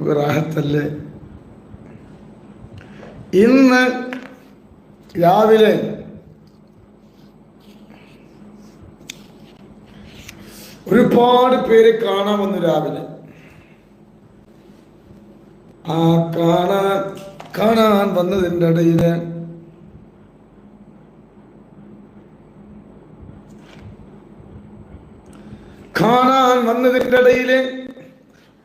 റാഹത്തല്ലേ? ഇന്ന് രാവിലെ ഒരുപാട് പേര് കാണാൻ വന്നു രാവിലെ. ആ കാണാൻ കാണാൻ വന്നതിന്റെ ഇടയിൽ കാണാൻ വന്നതിന്റെ ഇടയിൽ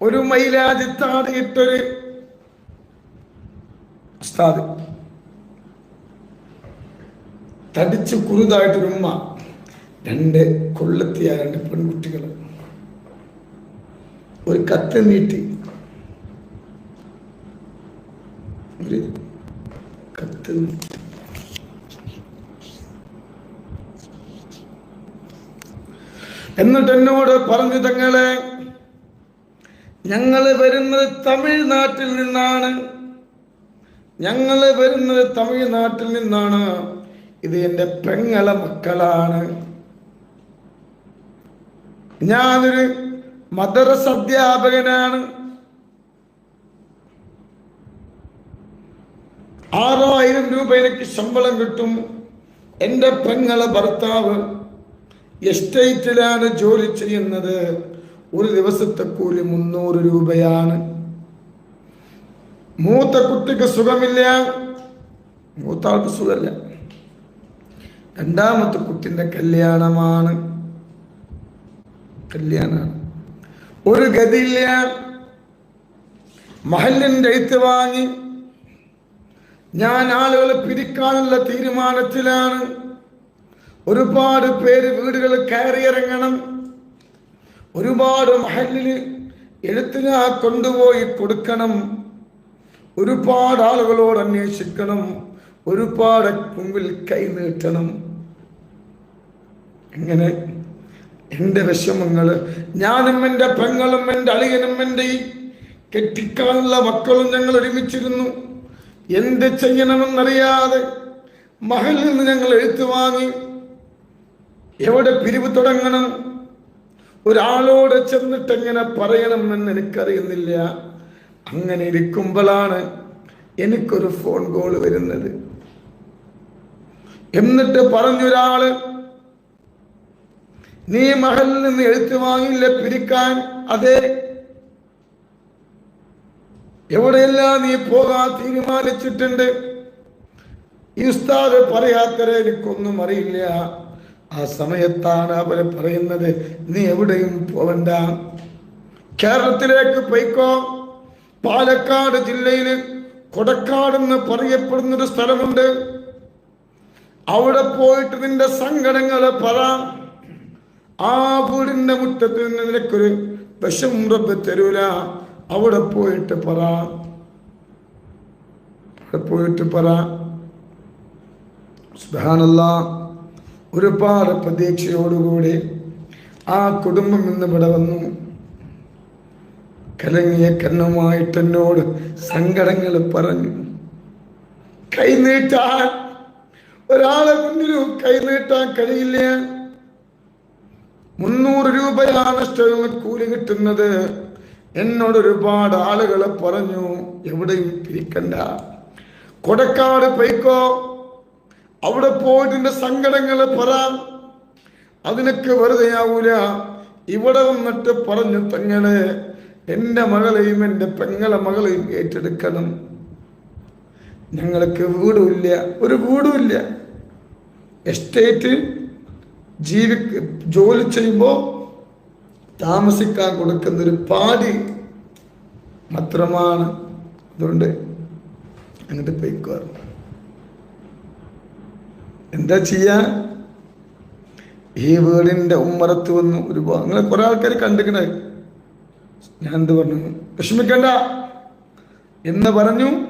ഒരു മൈലാജി താടിയിട്ടൊരു ഉസ്താദ്. തടിച്ച് കുറുതായിട്ടൊരു ഉമ്മ. രണ്ട് കൊള്ളത്തിയ രണ്ട് പെൺകുട്ടികൾ ഒരു കത്ത് നീട്ടി. ഒരു കത്ത് നീട്ടി. എന്നിട്ട് എന്നോട് പറഞ്ഞു തങ്ങളെ ഞങ്ങൾ വരുന്നത് തമിഴ്നാട്ടിൽ നിന്നാണ്. ഞങ്ങൾ വരുന്നത് തമിഴ്നാട്ടിൽ നിന്നാണ്. ഇത് എന്റെ പെങ്ങളെ മക്കളാണ്. ഞാനൊരു മദ്രസ അധ്യാപകനാണ്. ആറായിരം രൂപ എനിക്ക് ശമ്പളം കിട്ടും. എന്റെ പെങ്ങളെ ഭർത്താവ് എസ്റ്റേറ്റിലാണ് ജോലി ചെയ്യുന്നത്. ഒരു ദിവസത്തെ കൂലി മുന്നൂറ് രൂപയാണ്. മൂത്ത കുട്ടിക്ക് സുഖമില്ല. മൂത്ത ആൾക്ക് സുഖമില്ല. രണ്ടാമത്തെ കുട്ടിന്റെ കല്യാണമാണ്. കല്യാണമാണ്. ഒരു ഗതിയില്ല. മഹലിന്റെ എഴുത്ത് വാങ്ങി. ഞാൻ ആളുകളെ പിരിക്കാനുള്ള തീരുമാനത്തിലാണ്. ഒരുപാട് പേര് വീടുകൾ കയറിയിറങ്ങണം ഒരുപാട് മഹലിന് എഴുത്തിനാ കൊണ്ടുപോയി കൊടുക്കണം. ഒരുപാട് ആളുകളോട് അന്വേഷിക്കണം. ഒരുപാട് മുമ്പിൽ കൈ നീട്ടണം. എങ്ങനെ എന്റെ വിഷമങ്ങൾ ഞാനും എന്റെ പെങ്ങളും എന്റെ അളിയനും എന്റെ ഈ കെട്ടിക്കാനുള്ള മക്കളും ഞങ്ങൾ ഒരുമിച്ചിരുന്നു. എന്ത് ചെയ്യണമെന്നറിയാതെ മഹലിൽ നിന്ന് ഞങ്ങൾ എഴുത്തു വാങ്ങി. എവിടെ പിരിവ് തുടങ്ങണം? ഒരാളോട് ചെന്നിട്ട് എങ്ങനെ പറയണമെന്ന് എനിക്കറിയുന്നില്ല. അങ്ങനെ ഇരിക്കുമ്പോഴാണ് എനിക്കൊരു ഫോൺ കോൾ വരുന്നത്. എന്നിട്ട് പറഞ്ഞൊരാൾ നീ മഹലിൽ നിന്ന് എഴുത്തു വാങ്ങില്ല പിരിക്കാൻ അതെ. എവിടെയെല്ലാം നീ പോകാൻ തീരുമാനിച്ചിട്ടുണ്ട്? ഈ ഉസ്താദ് പറയാത്തരെ എനിക്കൊന്നും അറിയില്ല. ആ സമയത്താണ് അവരെ പറയുന്നത് നീ എവിടെയും പോവണ്ട. കേരളത്തിലേക്ക് പൊയ്ക്കോ. പാലക്കാട് ജില്ലയിൽ കൊടക്കാട് എന്ന് പറയപ്പെടുന്ന ഒരു സ്ഥലമുണ്ട്. അവിടെ പോയിട്ട് നിന്റെ സങ്കടങ്ങളെ പറ. ആ വീടിന്റെ മുറ്റത്ത് നിന്ന് നിനക്കൊരു വിഷം തരൂല. അവിടെ പോയിട്ട് പറ. പോയിട്ട് പറ. സുബ്ഹാനല്ലാ ഒരുപാട് പ്രതീക്ഷയോടുകൂടി ആ കുടുംബം ഇന്ന് ഇവിടെ വന്നു. കലങ്ങിയ കണ്ണുമായിട്ട് എന്നോട് സങ്കടങ്ങൾ പറഞ്ഞു. കൈനീട്ടാൻ ഒരാളെ മുന്നിലും കൈനീട്ടാൻ കഴിയില്ല. മുന്നൂറ് രൂപയാണ് കൂലി കിട്ടുന്നത്. എന്നോട് ഒരുപാട് ആളുകളെ പറഞ്ഞു എവിടെയും പിരിക്കണ്ട കൊടക്കാട് പൈക്കോ അവിടെ പോയിട്ട് എന്റെ സങ്കടങ്ങളെ പറ. അതിനൊക്കെ വെറുതെ ആവൂല ഇവിടെ വന്നിട്ട് പറഞ്ഞു തങ്ങളെ എന്റെ മകളെയും എന്റെ പെങ്ങളെ മകളെയും ഏറ്റെടുക്കണം. ഞങ്ങൾക്ക് വീടുമില്ല ഒരു വീടുമില്ല. എസ്റ്റേറ്റ് ജീവി ജോലി ചെയ്യുമ്പോൾ താമസിക്കാൻ കൊടുക്കുന്ന ഒരു പാടി മാത്രമാണ്. അതുകൊണ്ട് അങ്ങോട്ട് പോയിക്കോറും എന്താ ചെയ്യാ? ഈ വീടിന്റെ ഉമ്മറത്ത് വന്നു ഒരു അങ്ങനെ കുറെ ആൾക്കാർ കണ്ടിക്കണേ. ഞാൻ എന്ത് പറഞ്ഞു? വിഷമിക്കണ്ട. എന്ന് പറഞ്ഞു.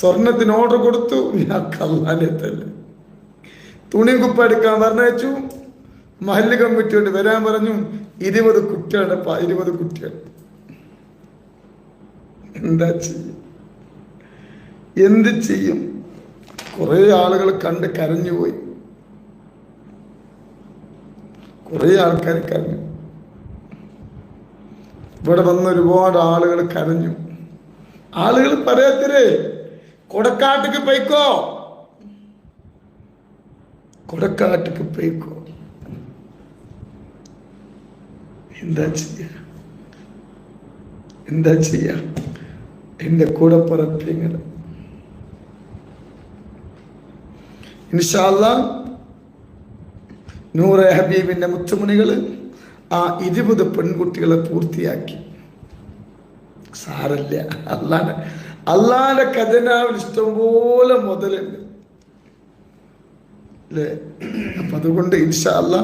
സ്വർണത്തിന് ഓർഡർ കൊടുത്തു. ഞാൻ തന്നെ തുണി കുപ്പ എടുക്കാൻ പറഞ്ഞയച്ചു. മഹല്ല് കമ്മിറ്റിയോട് വരാൻ പറഞ്ഞു. ഇരുപത് കുട്ടികളുടെ ഇരുപത് കുട്ടികൾ. എന്താ ചെയ്യും? എന്ത് ചെയ്യും? കുറെ ആളുകൾ കണ്ട് കരഞ്ഞുപോയി കുറെ ആൾക്കാർ കരഞ്ഞു. ഇവിടെ വന്ന ഒരുപാട് ആളുകൾ കരഞ്ഞു. ആളുകൾ പറയത്തിൽ കൊടക്കാട്ടിക്ക് പൈക്കോ കൊടക്കാട്ടിക്ക് പൈക്കോ എന്താ ചെയ്യ? എന്താ ചെയ്യ? എന്റെ കൂടെ പറപ്പിങ്ങൾ ഇൻഷാല്ല നൂറ് ഹബീബിന്റെ മുത്തുമണികൾ ആ ഇരുപത് പെൺകുട്ടികളെ പൂർത്തിയാക്കി. സാരല്ല. അല്ലാതെ അള്ളാന്റെ ഖജനാവിൽ ഇഷ്ടംപോലെ മുതലുണ്ട്. അല്ലേ? അപ്പം അതുകൊണ്ട് ഇൻഷാല്ല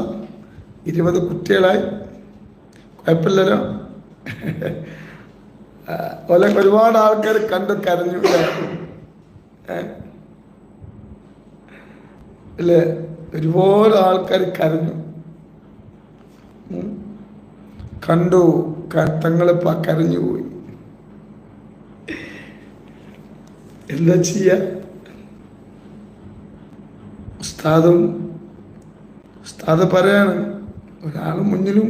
ഇരുപത് കുട്ടികളായി. കുഴപ്പമില്ലല്ലോ. ഓലെ ഒരുപാട് ആൾക്കാർ കണ്ട് കരഞ്ഞു. അല്ലേ? അല്ലേ ഒരുപാട് ആൾക്കാർ കരഞ്ഞു. കണ്ടു തങ്ങളിപ്പ കരഞ്ഞു പോയി. എന്താ ചെയ്യ? ഉസ്താദും ഉസ്താദ് പറയാണ് ഒരാൾ മുന്നിലും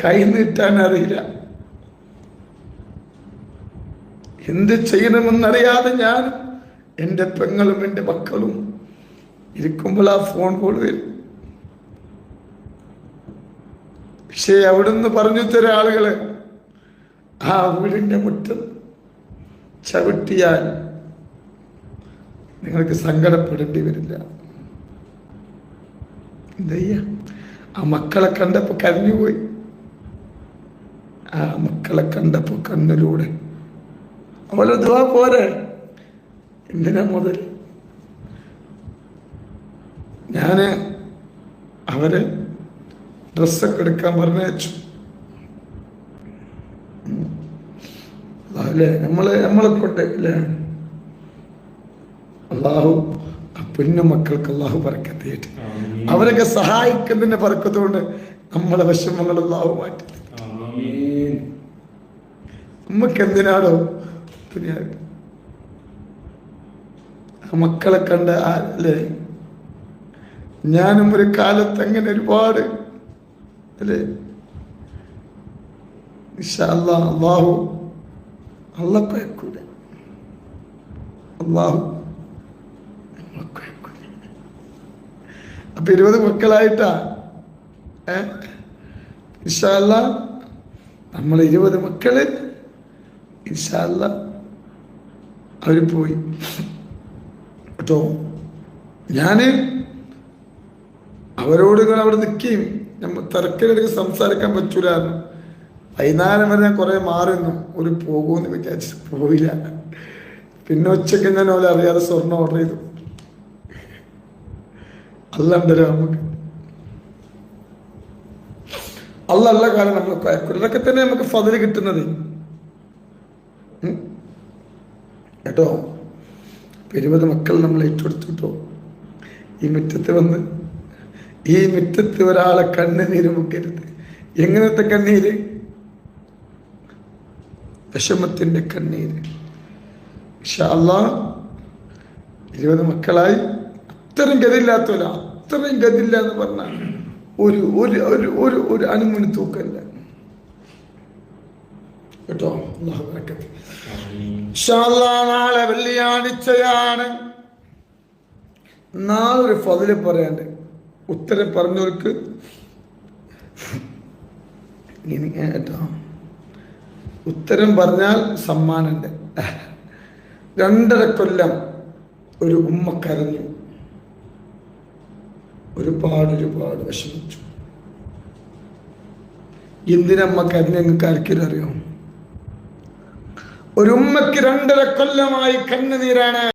കൈ നീട്ടാൻ അറിയില്ല. എന്ത് ചെയ്യണമെന്നറിയാതെ ഞാൻ എന്റെ പെങ്ങളും എന്റെ മക്കളും ഇരിക്കുമ്പോൾ ആ ഫോൺ കോൾ വരും. പക്ഷേ അവിടുന്ന് പറഞ്ഞു തരാ ആളുകൾ ആ വീടിന്റെ മുറ്റം ചവിട്ടിയാൽ നിങ്ങൾക്ക് സങ്കടപ്പെടേണ്ടി വരില്ല. ആ മക്കളെ കണ്ടപ്പോ കരഞ്ഞുപോയി. ആ മക്കളെ കണ്ടപ്പോ കണ്ണിലൂടെ അവളെ പോരെ. എന്തിനാ മുതൽ ഞാൻ അവരെ ഡ്രസ്സൊക്കെ എടുക്കാൻ പറഞ്ഞയച്ചു അല്ലേ നമ്മളെ നമ്മളെ കൊണ്ട് അല്ലേ അള്ളാഹു ആ പുണ്യ മക്കൾക്ക് അള്ളാഹു പറക്കത്തേറ്റ് അവരൊക്കെ സഹായിക്കുന്നതിന്റെ പറക്കത്തുകൊണ്ട് നമ്മളെ വിഷമങ്ങൾ അള്ളാഹു മാറ്റി. നമുക്ക് എന്തിനാണോ? ആ മക്കളെ കണ്ട് ആ അല്ലേ? ഞാനും ഒരു കാലത്ത് അങ്ങനെ ഒരുപാട് അല്ലേ? അള്ളാഹു അള്ളപ്പയക്കൂടെ അള്ളാഹു അപ്പൊ ഇരുപത് മക്കളായിട്ടാ? ഏ? നമ്മൾ ഇരുപത് മക്കൾ ഇഷാല്ല അവർ പോയി. കേട്ടോ ഞാൻ അവരോട് ഇങ്ങനെ അവിടെ നിൽക്കുകയും നമ്മൾ തിരക്കിലെടുക്ക് സംസാരിക്കാൻ പറ്റൂലായിരുന്നു വൈകുന്നേരം വരെ ഞാൻ കുറെ മാറിയിരുന്നു ഒരു പോകുമെന്ന് വിചാരിച്ചു പോയില്ല. പിന്നെ ഉച്ചയ്ക്ക് ഞാൻ ഓലെ അറിയാതെ സ്വർണം ഓർഡർ ചെയ്തു. അല്ലണ്ടല്ലോ നമുക്ക് അല്ല അല്ല കാലം നമ്മൾ കുരലൊക്കെ തന്നെ നമുക്ക് ഫതിൽ കിട്ടുന്നത്. കേട്ടോ? ഇരുപത് മക്കൾ നമ്മൾ ഏറ്റെടുത്തു കേട്ടോ. ഈ മുറ്റത്ത് വന്ന് ഈ മുറ്റത്ത് ഒരാളെ കണ്ണുനീര് മുക്കരുത്. എങ്ങനത്തെ കണ്ണീര്? വിഷമത്തിന്റെ കണ്ണീര്. ഇൻഷാ അല്ലാ ഇരുപത് മക്കളായി. അത്രയും ഗതിയില്ലാത്തവരാ. അത്രയും ഗതിയില്ല എന്ന് പറഞ്ഞാൽ ഒരു ഒരു ഒരു ഒരു ഒരു അനുമണി തൂക്കല്ല. കേട്ടോ? നാളെ വെള്ളിയാഴ്ചയാണ്. നാളെ ഒരു ഫതിൽ പറയാണ്ട് ഉത്തരം പറഞ്ഞവർക്ക് കേട്ടോ. ഉത്തരം പറഞ്ഞാൽ സമ്മാനമുണ്ട് രണ്ടര കൊല്ലം ഒരു ഉമ്മ കരഞ്ഞു. ഒരുപാട് ഒരുപാട് വിഷമിച്ചു. എന്തിനമ്മ കരഞ്ഞ നിങ്ങൾക്ക് അറിയോ? ഒരു ഉമ്മക്ക് രണ്ടര കൊല്ലമായി കണ്ണുനീരാണ്.